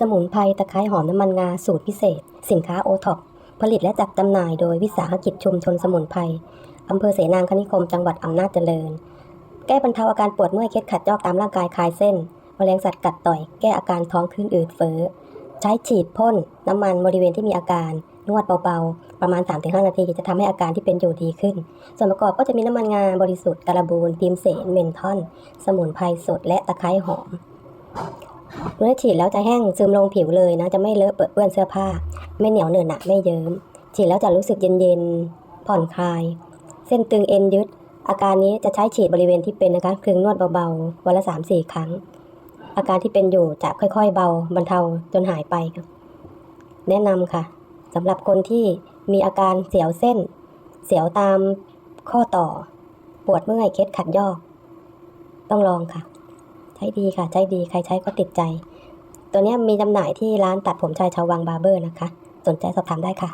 สมุนไพรตะไคร้หอมน้ำมันงาสูตรพิเศษ สินค้าโอท็อปผลิตและจัดจำหน่ายโดยวิสาหกิจชุมชนสมุนไพรอำเภอเสนางคณิคมจังหวัดอำนาจเจริญ แก้บรรเทาอาการปวดเมื่อยเคล็ดขัดยอกตามร่างกายคลายเส้นแมลงสัตว์กัดต่อย แก้อาการท้องขึ้นอืดเฟ้อใช้ฉีดพ่นน้ำมันบริเวณที่มีอาการนวดเบาๆ ประมาณ 3-5 นาทีจะทำให้อาการที่เป็นอยู่ดีขึ้น ส่วนประกอบก็จะมีน้ำมันงาบริสุทธิ์การบูนพิมเสนเมนทอน สมุนไพรสดและตะไคร้หอม เมื่อฉีดแล้วจะแห้งซึมลงผิวเลยนะ จะไม่เลอะเปื้อนเสื้อผ้า ไม่เหนียวเหนอะหนะไม่เยิ้ม ฉีดแล้วจะรู้สึกเย็นๆ ผ่อนคลาย เส้นตึงเอ็นยึด อาการนี้จะใช้ฉีดบริเวณที่เป็นนะคะคลึงนวดเบาๆ วันละสามสี่ครั้ง อาการที่เป็นอยู่จะค่อยๆ เบาบรรเทาจนหายไปค่ะแนะนำค่ะสำหรับคนที่มีอาการเสียวเส้น เสียวตามข้อต่อ ปวดเมื่อยเคล็ดขัดยอก ต้องลองค่ะ ช้ดีค่ะ ใช้ดีใครใช้ก็ติดใจ ตัวนี้มีจำหน่ายที่ร้านตัดผมชายชาววังบาร์เบอร์นะคะ สนใจสอบถามได้ค่ะ